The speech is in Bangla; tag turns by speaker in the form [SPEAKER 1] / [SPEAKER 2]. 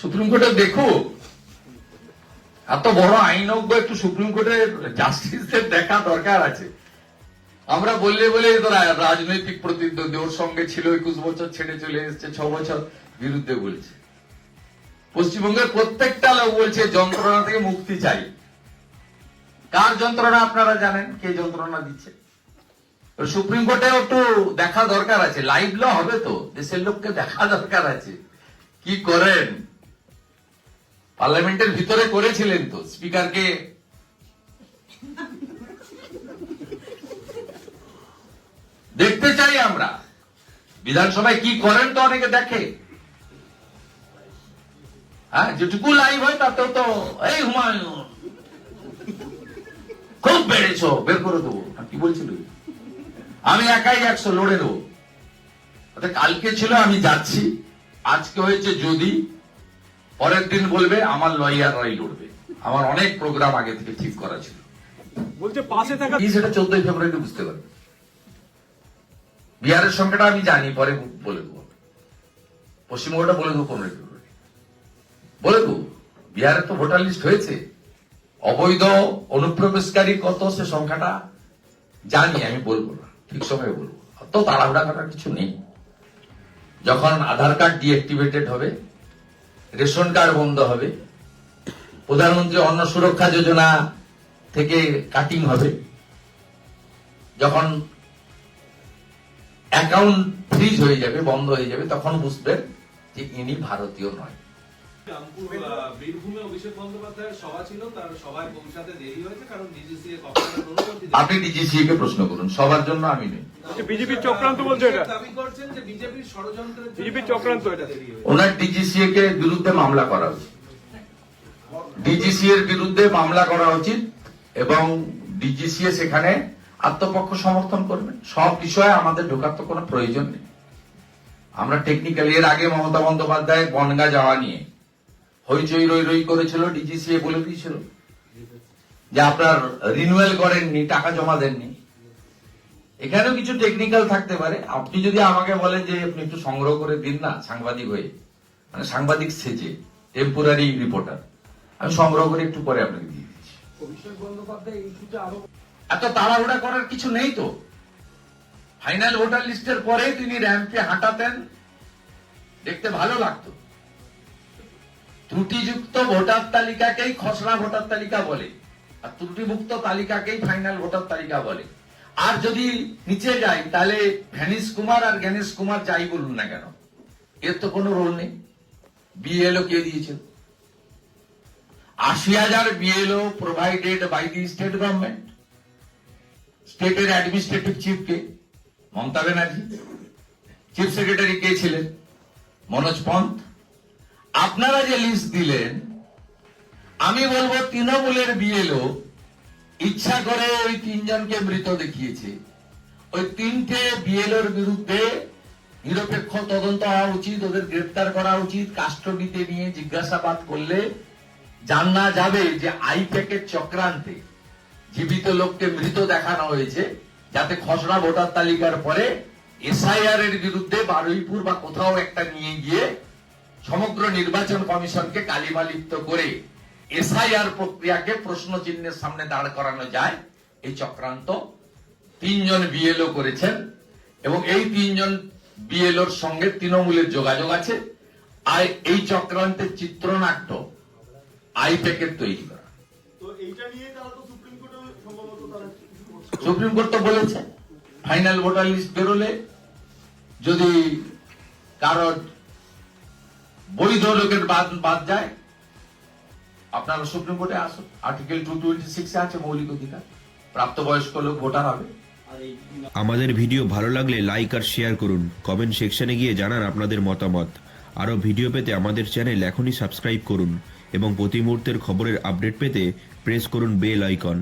[SPEAKER 1] সুপ্রিম কোর্টে দেখো, এত বড় আইনজ্ঞ একটু সুপ্রিম কোর্টের জাস্টিসদের দেখা দরকার আছে। আমরা বললে বলে রাজনৈতিক প্রতিদ্বন্দ্বী ওর সঙ্গে ছিল, একুশ বছর ছেড়ে চলে এসছে, ছ বছর বিরুদ্ধে বলছে। পশ্চিমবঙ্গের প্রত্যেকটা লোক বলছে, যন্ত্রণা থেকে মুক্তি চাই। কার যন্ত্রণা আপনারা জানেন? কে যন্ত্রণা দিচ্ছে? সুপ্রিম কোর্টে একটু দেখা দরকার আছে। লাইভ ল হবে তো? দেশের লোককে দেখা দরকার আছে। কি করেন? পার্লামেন্টের ভিতরে করেছিলেন তো, স্পিকারকে। দেখতে চাই আমরা। বিধানসভায় কি করেন তো অনেকে দেখে। হ্যাঁ যেটুকু লাইভ হয় তাতেও তো, এই হুমায়ুন। খুব বেড়েছ, বের করে দেবো। কি বলছিল? আমি একাই একশো লড়ে দেবো। কালকে ছিল, আমি যাচ্ছি। আজকে হয়েছে যদি পরের দিন বলবে আমার লয়াররাই লড়বে। আমার অনেক প্রোগ্রাম আগে থেকে ঠিক করা ছিল।
[SPEAKER 2] বলছে পাশে থাকা
[SPEAKER 1] কি সেটা চোদ্দই ফেব্রুয়ারি বুঝতে পারবে। বিহারের সংখ্যাটা আমি জানি পরে বলে দেবো। পশ্চিমবঙ্গটা বলে দেবো পনেরোই ফেব্রুয়ারি। বলে দেবো বিহারের তো ভোটার লিস্ট হয়েছে। অবৈধ অনুপ্রবেশকারী কত সে সংখ্যাটা জানি আমি বলব না। ঠিক সময় বলব। অত তাড়াহুড়া করার কিছু নেই। যখন আধার কার্ড ডিঅ্যাক্টিভেটেড হবে রেশন কার্ড বন্ধ হবে। প্রধানমন্ত্রী অন্ন সুরক্ষা যোজনা থেকে কাটিং হবে। যখন অ্যাকাউন্ট ফ্রিজ হয়ে যাবে, বন্ধ হয়ে যাবে, তখন বুঝবেন যে ইনি ভারতীয় নয়।
[SPEAKER 3] বীরভূমে অভিষেক বন্দ্যোপাধ্যায়ের সভা ছিল তার সভায় পৌঁছাতে দেরি হয়েছে কারণ ডিজিসি এর কখনো অনুমতি
[SPEAKER 1] আপনি ডিজিসিএ কে প্রশ্ন করুন সবার জন্য আমি নেই।
[SPEAKER 2] বিজেপির চক্রান্ত বলছে এটা।
[SPEAKER 3] দাবি করছেন যে বিজেপির ষড়যন্ত্রের জন্য
[SPEAKER 2] চক্রান্ত এটা।
[SPEAKER 1] ওনার ডিজিসিএ কে বিরুদ্ধে মামলা করা উচিত? ডিজিসি এর বিরুদ্ধে মামলা করা উচিত এবং ডিজিসিএ সেখানে আত্মপক্ষ সমর্থন করবে? সব বিষয়ে আমাদের ঢোকার তো কোনো প্রয়োজন নেই। আমরা টেকনিক্যালি এর আগে মমতা বন্দ্যোপাধ্যায় বনগা যাওয়া নিয়ে হইচই রই রই করেছিল ডিজিসিএ বলে দিয়েছিল। যে আপনার রিনুয়াল করেননি টাকা জমা দেননি। এখানেও কিছু টেকনিক্যাল থাকতে পারে। আপনি যদি আমাকে বলেন যে আপনি একটু সংগ্রহ করে দিন না সাংবাদিক হয়ে মানে সাংবাদিক সেজে টেম্পোরারি রিপোর্টার আমি সংগ্রহ করে একটু পরে আপনাকে দিয়ে দিচ্ছি। এত তাড়াহুড়া করার কিছু নেই তো। ফাইনাল ভোটার লিস্টের পরে তিনি র্যাম্পে হাঁটাতেন। দেখতে ভালো লাগতো। ত্রুটিযুক্ত ভোটার তালিকাকেই খসড়া ভোটার তালিকা বলে, আর ত্রুটিমুক্ত তালিকাকেই ফাইনাল ভোটার তালিকা বলে। আর যদি নিচে যাই, তাহলে ভ্যানিস কুমার আর জ্ঞানেশ কুমার যাই বলুন না কেন? এর তো কোনো রোল নেই। বিএলও কে দিয়েছিল আশি হাজার BLO provided by the state government স্টেটের অ্যাডমিনিস্ট্রেটিভ চিফ কে? মমতা ব্যানার্জি। চিফ সেক্রেটারি কে ছিলেন? মনোজ পন্থ। আপনারা যে লিস্ট দিলেন, আমি বলব তৃণমূলের বিএলও ইচ্ছা করে ওই তিনজনকে মৃত দেখিয়েছে। ওই তিনটে বিএলওর বিরুদ্ধে নিরপেক্ষ তদন্ত হওয়া উচিত, ওদের গ্রেপ্তার করা উচিত কাস্টডিতে নিয়ে জিজ্ঞাসাবাদ করলে জানা যাবে যে আইপ্যাকের চক্রান্তে জীবিত লোককে মৃত দেখানো হয়েছে, যাতে খসড়া ভোটার তালিকার পরে এসআইআর এর বিরুদ্ধে বারুইপুর বা কোথাও একটা নিয়ে গিয়ে সমগ্র নির্বাচন কমিশনকে কালিমালিপ্ত করে এসআইআর প্রক্রিয়াকে প্রশ্ন চিহ্নের সামনে দাঁড় করানো যায়। এই চক্রান্ত তিনজন বিএলও করেছেন এবং এই তিনজন বিএলওর সঙ্গে তৃণমূলের যোগাযোগ আছে। আর এই চক্রান্তের চিত্রনাট্য আইপ্যাকের তৈরি করা।
[SPEAKER 4] সুপ্রিম কোর্ট
[SPEAKER 1] তো বলেছে ফাইনাল ভোটার লিস্ট বেরোলে যদি কারোর বৈধ লোকের বাদ বাদ যায়। আপনারা সুপ্রিম কোর্টে আসুন। আর্টিকেল টু টোয়েন্টি সিক্সে আছে মৌলিক অধিকার। প্রাপ্তবয়স্ক লোক ভোটার হবে।
[SPEAKER 5] আমাদের ভিডিও ভালো লাগলে লাইক আর শেয়ার করুন। কমেন্ট সেকশনে গিয়ে জানান আপনাদের মতামত। আরও ভিডিও পেতে আমাদের চ্যানেল এখনই সাবস্ক্রাইব করুন এবং প্রতি মুহূর্তের খবরের আপডেট পেতে প্রেস করুন বেল আইকন